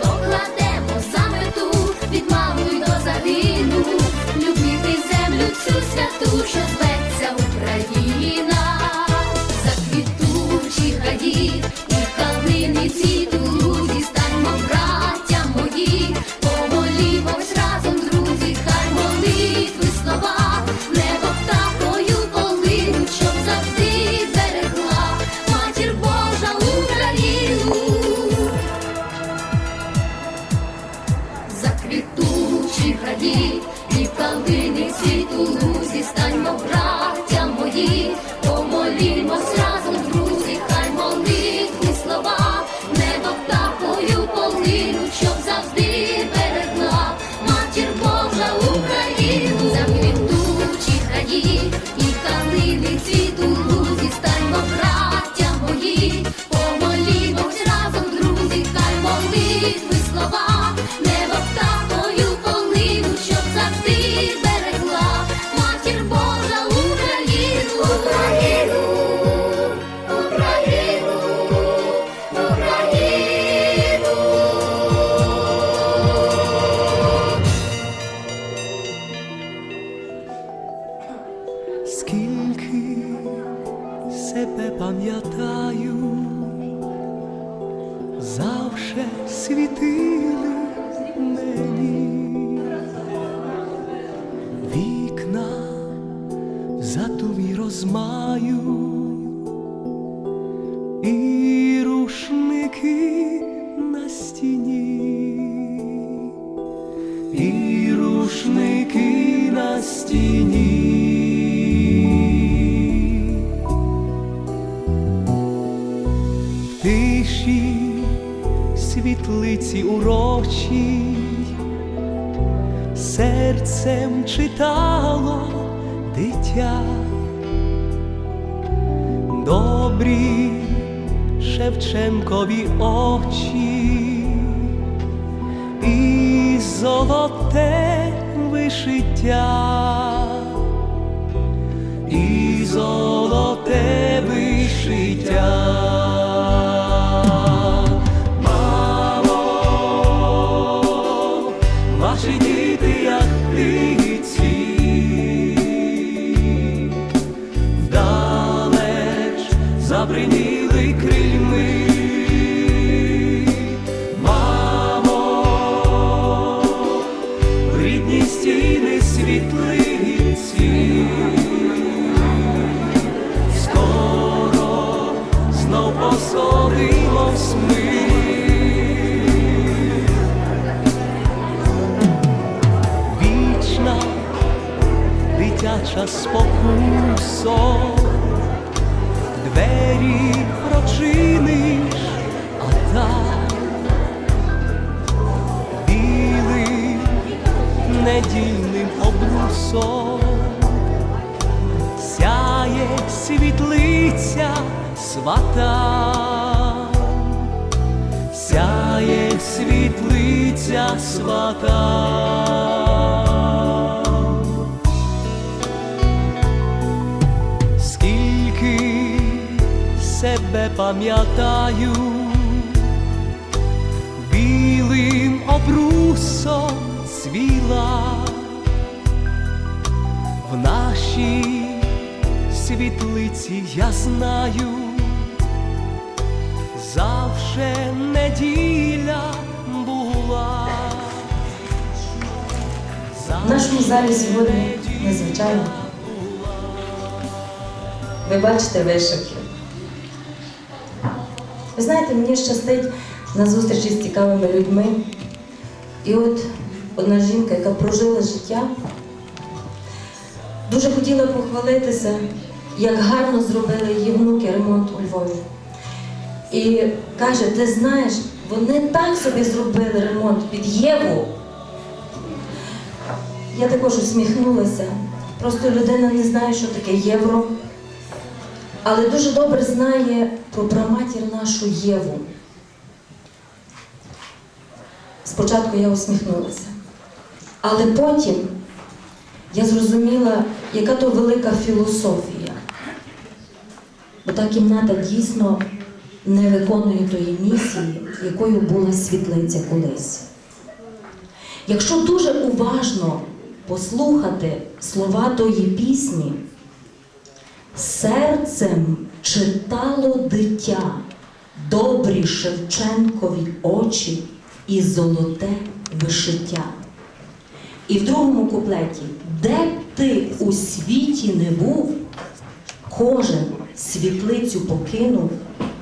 Покладемо за мету від мами до загину. Любити землю цю святу, що світлиці урочій серцем читало дитя, добрі Шевченкові очі і золоте вишиття, і золоте вишиття. Світлиця свата. Скільки себе пам'ятаю, білим обрусом цвіла в нашій світлиці я знаю, завше неділя була. В нашому залі сьогодні незвичайно. Ви бачите вишивки. Ви знаєте, мені щастить на зустрічі з цікавими людьми. І от одна жінка, яка прожила життя, дуже хотіла похвалитися, як гарно зробили її внуки ремонт у Львові. І каже: ти знаєш, вони так собі зробили ремонт під Єву. Я також усміхнулася. Просто людина не знає, що таке євро, але дуже добре знає про праматір нашу Єву. Спочатку я усміхнулася, але потім я зрозуміла, яка то велика філософія. Бо та кімната дійсно не виконує тої місії, якою була світлиця колись. Якщо дуже уважно послухати слова тої пісні, серцем читало дитя, добрі Шевченкові очі і золоте вишиття. І в другому куплеті, де ти у світі не був, кожен світлицю покинув,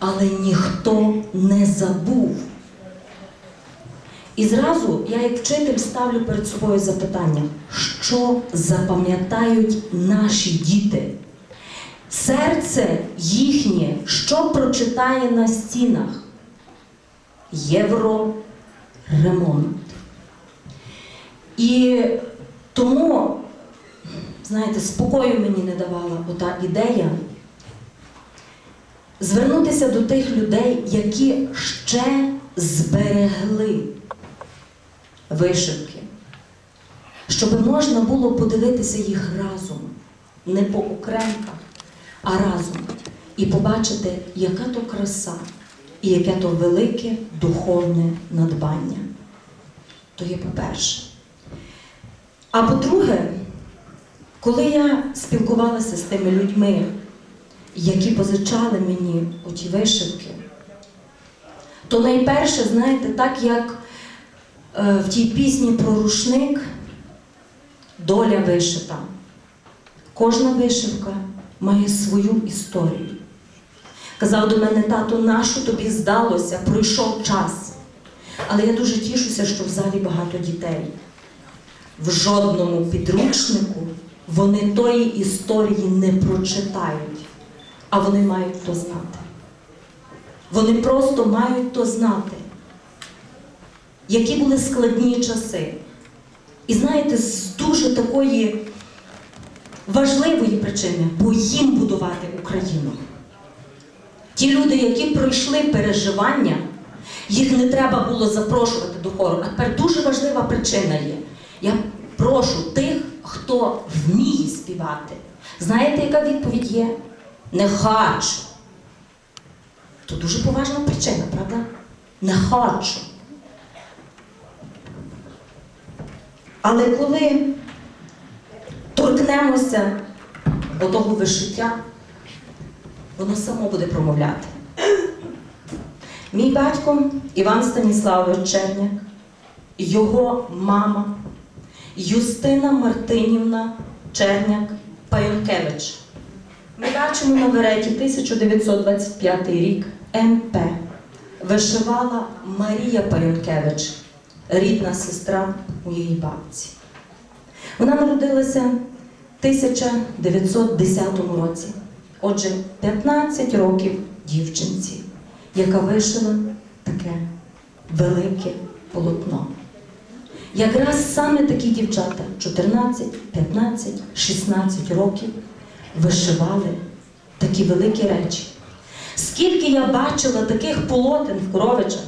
але ніхто не забув. І зразу я, як вчитель, ставлю перед собою запитання, що запам'ятають наші діти? Серце їхнє, що прочитає на стінах? Євроремонт. І тому, знаєте, спокою мені не давала ота ідея звернутися до тих людей, які ще зберегли вишивки, щоб можна було подивитися їх разом, не по окремках, а разом, і побачити, яка то краса і яке то велике духовне надбання. То є по-перше. А по-друге, коли я спілкувалася з тими людьми, які позичали мені оті вишивки, то найперше, знаєте, так як е, в тій пісні про рушник доля вишита. Кожна вишивка має свою історію. Казав до мене тато, нащо тобі здалося, пройшов час. Але я дуже тішуся, що в залі багато дітей. В жодному підручнику вони тої історії не прочитають, а вони мають то знати. Вони просто мають то знати, які були складні часи. І знаєте, з дуже такої важливої причини, бо їм будувати Україну. Ті люди, які пройшли переживання, їх не треба було запрошувати до хору. А тепер дуже важлива причина є. Я прошу тих, хто вміє співати. Знаєте, яка відповідь є? Не хочу. То дуже поважна причина, правда? Не хочу. Але коли торкнемося отого вишиття, воно само буде промовляти. Мій батько Іван Станіславович Черняк, його мама Юстина Мартинівна Черняк Пайонкевич. Ми бачимо на вереті 1925 рік МП. Вишивала Марія Пайонкевич, рідна сестра моєї бабці. Вона народилася в 1910 році. Отже, 15 років дівчинці, яка вишила таке велике полотно. Якраз саме такі дівчата 14, 15, 16 років вишивали такі великі речі. Скільки я бачила таких полотен в Коровичах,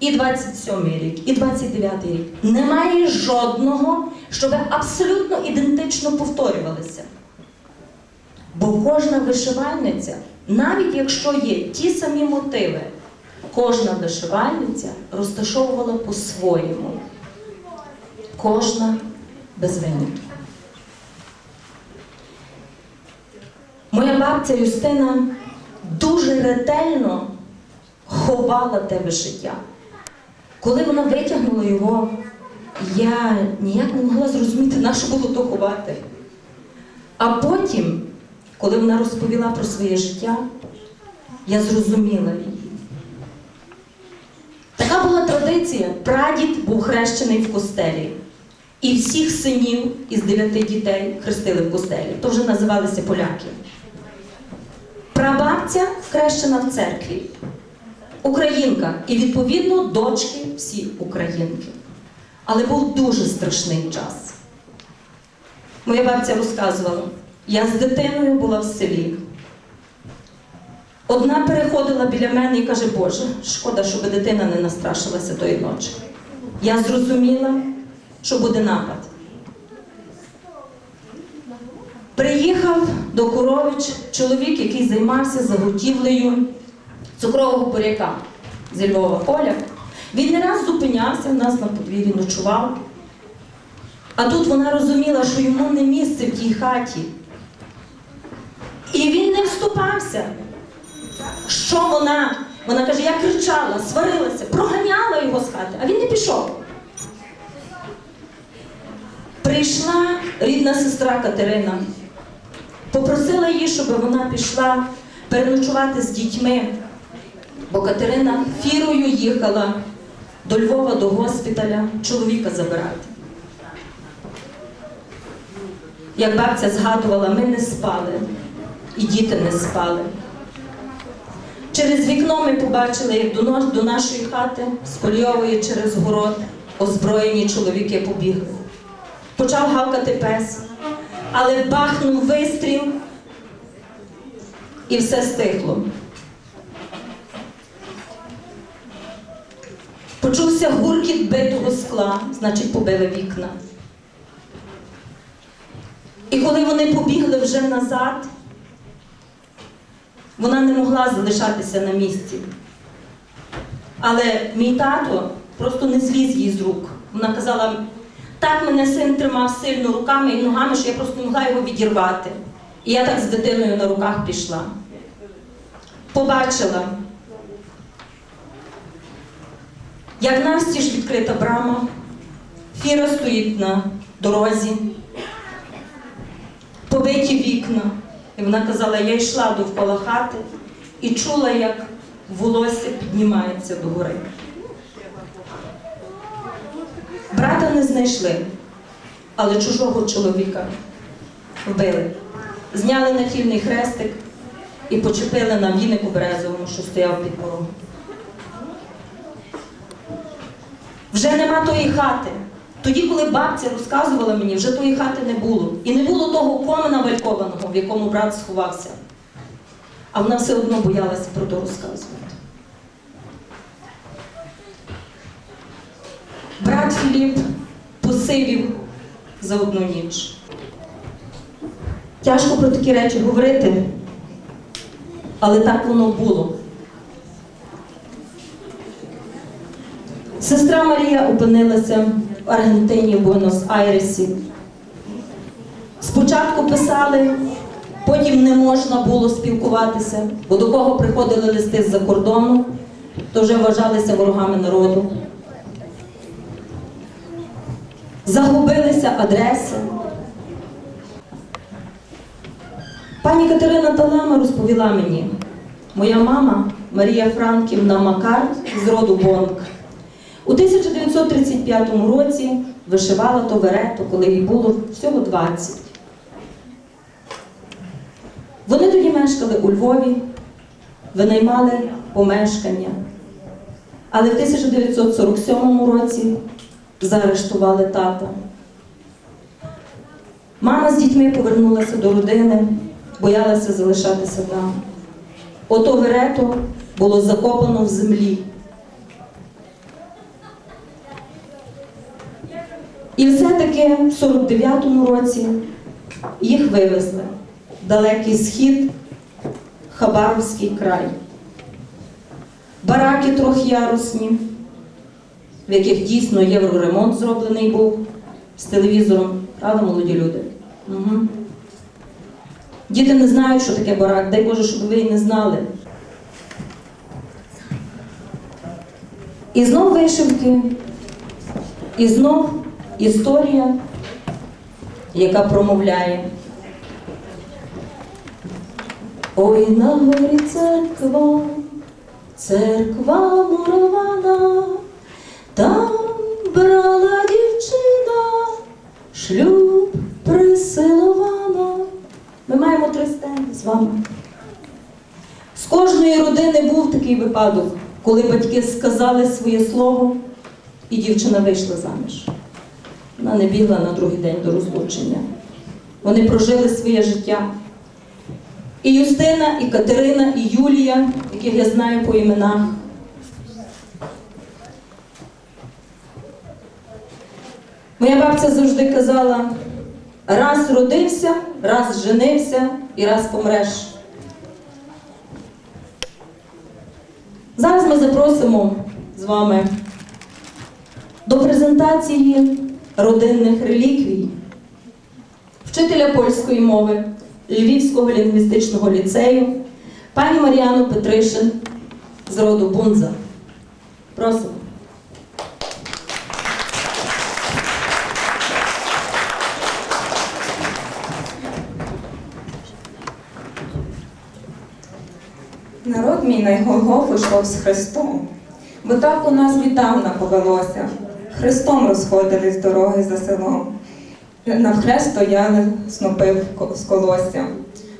і 27-й рік, і 29-й рік, немає жодного, щоб абсолютно ідентично повторювалися. Бо кожна вишивальниця, навіть якщо є ті самі мотиви, кожна вишивальниця розташовувала по-своєму. Кожна без винятку. Моя бабця Юстина дуже ретельно ховала те вишиття. Коли вона витягнула його, я ніяк не могла зрозуміти, на що було то ховати. А потім, коли вона розповіла про своє життя, я зрозуміла її. Така була традиція. Прадід був хрещений в костелі. І всіх синів із дев'яти дітей хрестили в костелі. То вже називалися поляки. Прабабця хрещена в церкві. Українка. І відповідно дочки всі українки. Але був дуже страшний час. Моя бабця розказувала, я з дитиною була в селі. Одна переходила біля мене і каже, Боже, шкода, щоб дитина не настрашилася тої ночі. Я зрозуміла, що буде напад. Приїхав до Корович чоловік, який займався заготівлею цукрового буряка зі Львова Оля. Він не раз зупинявся в нас на подвір'ї, ночував. А тут вона розуміла, що йому не місце в тій хаті. І він не вступався. Що вона? Вона каже, я кричала, сварилася, проганяла його з хати, а він не пішов. Прийшла рідна сестра Катерина, попросила її, щоб вона пішла переночувати з дітьми, бо Катерина фірою їхала до Львова до госпіталя чоловіка забирати. Як бабця згадувала, ми не спали, і діти не спали. Через вікно ми побачили, як до, наш- до нашої хати з Кольової через город озброєні чоловіки побігли. Почав гавкати пес, але бахнув вистріл і все стихло. Почувся гуркіт битого скла, значить побили вікна. І коли вони побігли вже назад, вона не могла залишатися на місці. Але мій тато просто не зліз їй з рук. Вона казала, так мене син тримав сильно руками і ногами, що я просто не могла його відірвати. І я так з дитиною на руках пішла. Побачила, як навстіж відкрита брама, фіра стоїть на дорозі, побиті вікна. І вона казала, я йшла довкола хати і чула, як волосся піднімається догори. Брата не знайшли, але чужого чоловіка вбили. Зняли нахильний хрестик і почепили на вінику березовому, що стояв під порогом. Вже нема тої хати. Тоді, коли бабця розказувала мені, вже тої хати не було. І не було того комина валькованого, в якому брат сховався. А вона все одно боялася про то розказувати. Брат Філіп посивів за одну ніч. Тяжко про такі речі говорити, але так воно було. Сестра Марія опинилася в Аргентині, в Буенос-Айресі. Спочатку писали, потім не можна було спілкуватися, бо до кого приходили листи з-за кордону, то вже вважалися ворогами народу. Загубилися адреси. Пані Катерина Талама розповіла мені, моя мама Марія Франківна Макар з роду Бонк. У 1935 році вишивала то верето, коли їй було всього 20. Вони тоді мешкали у Львові, винаймали помешкання. Але в 1947 році заарештували тата. Мама з дітьми повернулася до родини, боялася залишатися там. Ото верето було закопано в землі. І все-таки в 49-му році їх вивезли в далекий схід, Хабаровський край. Бараки трьохярусні, в яких дійсно євроремонт зроблений був з телевізором. Правда, молоді люди? Угу. Діти не знають, що таке барак. Дай Боже, щоб ви і не знали. І знов вишивки, і знов історія, яка промовляє. Ой на горі церква, церква мурована, брала дівчина, шлюб присилована. Ми маємо три стени з вами. З кожної родини був такий випадок, коли батьки сказали своє слово, і дівчина вийшла заміж. Вона не бігла на другий день до розлучення. Вони прожили своє життя. І Юстина, і Катерина, і Юлія, яких я знаю по іменах. Моя бабця завжди казала: раз родився, раз женився і раз помреш. Зараз ми запросимо з вами до презентації родинних реліквій вчителя польської мови Львівського лінгвістичного ліцею пані Мар'яну Петришин з роду Бунза. Просимо. На Голгофу йшов з Христом, бо так у нас віддавна повелося. Христом розходились дороги за селом. Навхрест стояли снопи з колосся.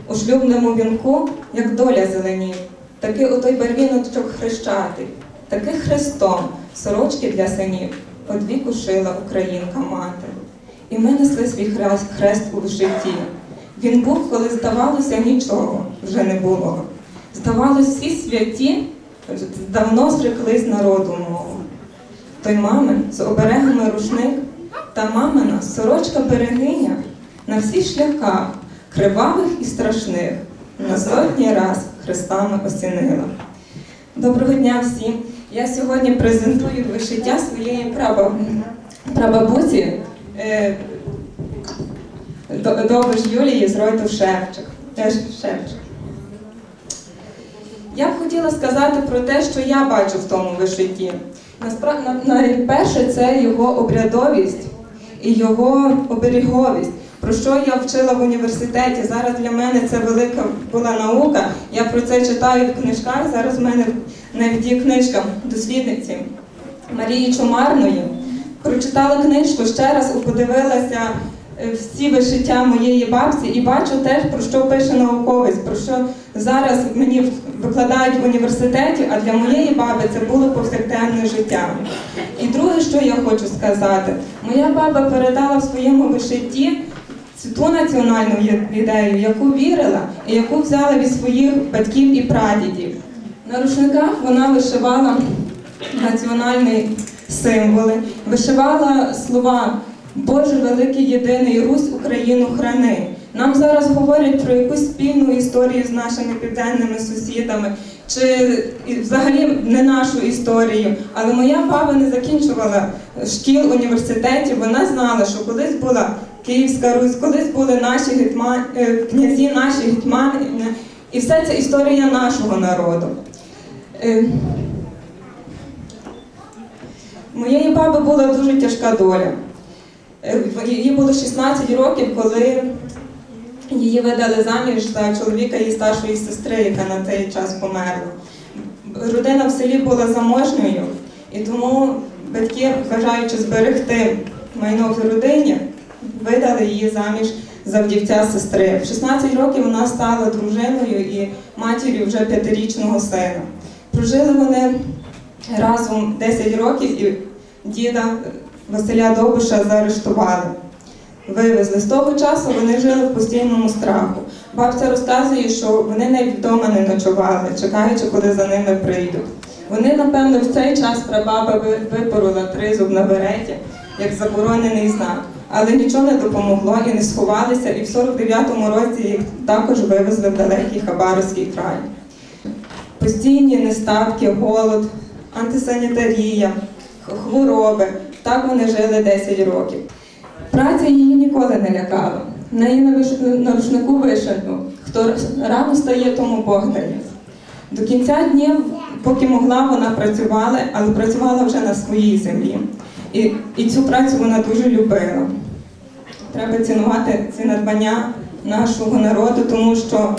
У шлюбному вінку, як доля зеленів, таки у той барвіночок хрещатий, таки Христом сорочки для синів одвіку шила українка мати. І ми несли свій хрест, хрест у житті. Він був, коли здавалося, нічого вже не було. Здавалось, всі святі давно зреклись народу мову. Той мамин з оберегами рушник та мамина сорочка берегиня на всіх шляхах, кривавих і страшних, на сотні раз хрестами осінила. Доброго дня всім! Я сьогодні презентую вишиття своєї прабаб... прабабусі е... Юлії з роду Шевчик. Теж Шевчик. Я б хотіла сказати про те, що я бачу в тому вишитті. Найперше, це його обрядовість і його оберіговість. Про що я вчила в університеті. Зараз для мене це велика була наука. Я про це читаю в книжках. Зараз в мене навіть є книжка дослідниці Марії Чумарної. Прочитала книжку ще раз, подивилася всі вишиття моєї бабці і бачу теж, про що пише науковець, про що зараз мені викладають в університеті, а для моєї баби це було повсякденне життя. І друге, що я хочу сказати, моя баба передала в своєму вишитті ту національну ідею, яку вірила і яку взяла від своїх батьків і прадідів. На рушниках вона вишивала національні символи, вишивала слова Боже великий єдиний Русь Україну храни. Нам зараз говорять про якусь спільну історію з нашими південними сусідами, чи взагалі не нашу історію. Але моя баба не закінчувала шкіл університетів. Вона знала, що колись була Київська Русь, колись були наші гетьмани, князі, наші гетьмани, і все це історія нашого народу. Е, Моєї баби була дуже тяжка доля. Е, Їй було 16 років, коли її видали заміж за чоловіка її старшої сестри, яка на той час померла. Родина в селі була заможньою, і тому батьки, бажаючи зберегти майно в родині, видали її заміж за вдівця сестри. В 16 років вона стала дружиною і матір'ю вже п'ятирічного сина. Прожили вони разом 10 років і діда Василя Довбуша заарештували. Вивезли. З того часу вони жили в постійному страху. Бабця розказує, що вони навіть вдома не ночували, чекаючи, коли за ними прийдуть. Вони, напевно, в цей час прабаба випорола тризуб на береті, як заборонений знак. Але нічого не допомогло і не сховалися, і в 49-му році їх також вивезли в далекий Хабаровський край. Постійні нестатки, голод, антисанітарія, хвороби. Так вони жили 10 років. Праця її ніколи не лякала. Неї на, рушнику вишито, хто рано стає, тому Бог дає. До кінця днів, поки могла, вона працювала, але працювала вже на своїй землі. І, і цю працю вона дуже любила. Треба цінувати ці надбання нашого народу, тому що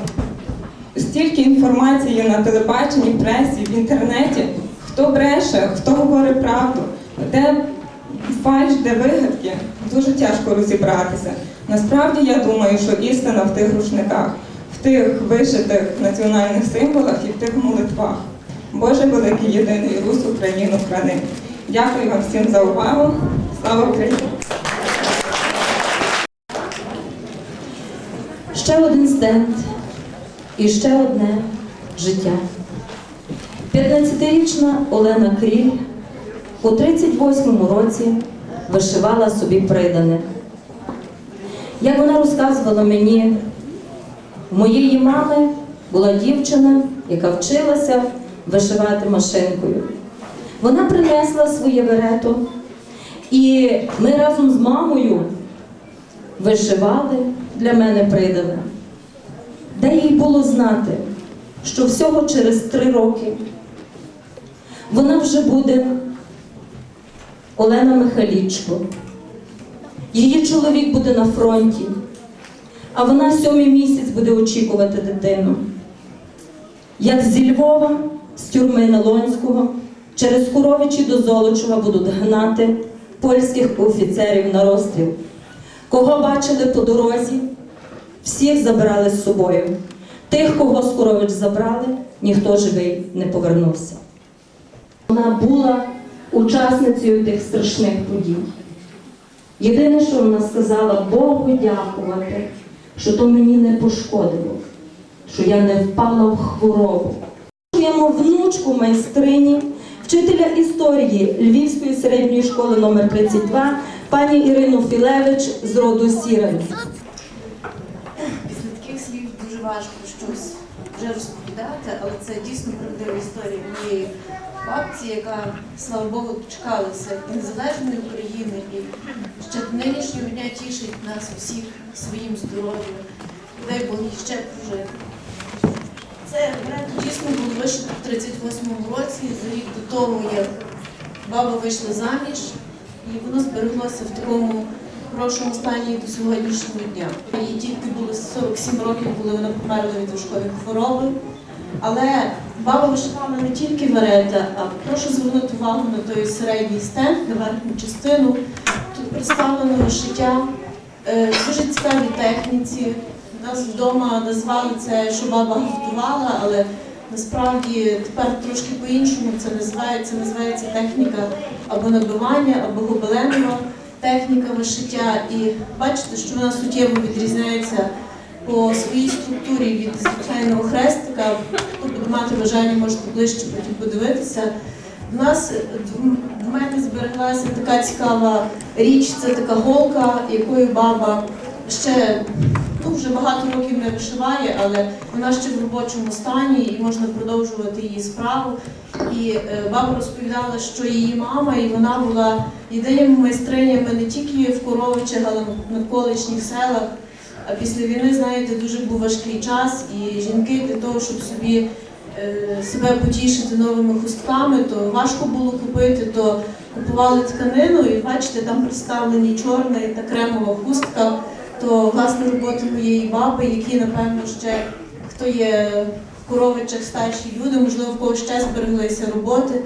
стільки інформації на телебаченні, пресі, в інтернеті, хто бреше, хто говорить правду, де фальш, де вигадки, дуже тяжко розібратися. Насправді я думаю, що істина в тих рушниках, в тих вишитих національних символах і в тих молитвах. Боже великий єдиний Русь Україну храни. Дякую вам всім за увагу. Слава Україні! Ще один стенд і ще одне життя. 15-річна Олена Кріль у 38-му році вишивала собі придане. Як вона розказувала мені, моєї мами була дівчина, яка вчилася вишивати машинкою. Вона принесла своє верето, і ми разом з мамою вишивали для мене придане. Де їй було знати, що всього через три роки вона вже буде Олена Михалічко. Її чоловік буде на фронті, а вона сьомий місяць буде очікувати дитину. Як зі Львова, з тюрми Налонського, через Куровичі до Золочева будуть гнати польських офіцерів на розстріл. Кого бачили по дорозі, всіх забирали з собою. Тих, кого Скорович забрали, ніхто живий не повернувся. Вона була учасницею тих страшних подій. Єдине, що вона сказала, Богу дякувати, що то мені не пошкодило, що я не впала в хворобу. Чуємо внучку майстрині, вчителя історії Львівської середньої школи номер 32 пані Ірину Філевич з роду Сірень. Після таких слів дуже важко щось вже розповідати, але це дійсно правдива історія моєї бабці, яка, слава Богу, дочекалася незалежної України, і ще до нинішнього дня тішить нас усіх своїм здоров'ям. Дай Бог їй ще прожити. Це варіант дійсно було вишито в 38-му році, за рік до того, як баба вийшла заміж, і воно збереглося в такому хорошому стані до сьогоднішнього дня. Їй тільки було 47 років, коли вона померла від важкої хвороби. Але баба вишивала не тільки верета, а прошу звернути увагу на той середній стенд, на верхню частину. Тут представлено вишиття е, дуже цікавій техніці. Нас вдома назвали це, що баба готувала, але насправді тепер трошки по-іншому це називається. Називається техніка або набивання, або гобеленова техніка вишиття. І бачите, що вона суттєво відрізняється по своїй структурі від звичайного хрестика. Хто буде мати бажання, можете ближче потім подивитися. У нас е, в мене збереглася така цікава річ, це така голка, якою баба ще ну, вже багато років не вишиває, але вона ще в робочому стані і можна продовжувати її справу. І е, баба розповідала, що її мама і вона була єдиними майстринями не тільки в Коровичах, але на навколишніх селах. А після війни, знаєте, дуже був важкий час, і жінки для того, щоб собі е, себе потішити новими хустками, то важко було купити, то купували тканину, і бачите, там представлені чорна та кремова хустка, то власне роботи моєї баби, які, напевно, ще хто є в коровичах старші люди, можливо, в когось ще збереглися роботи.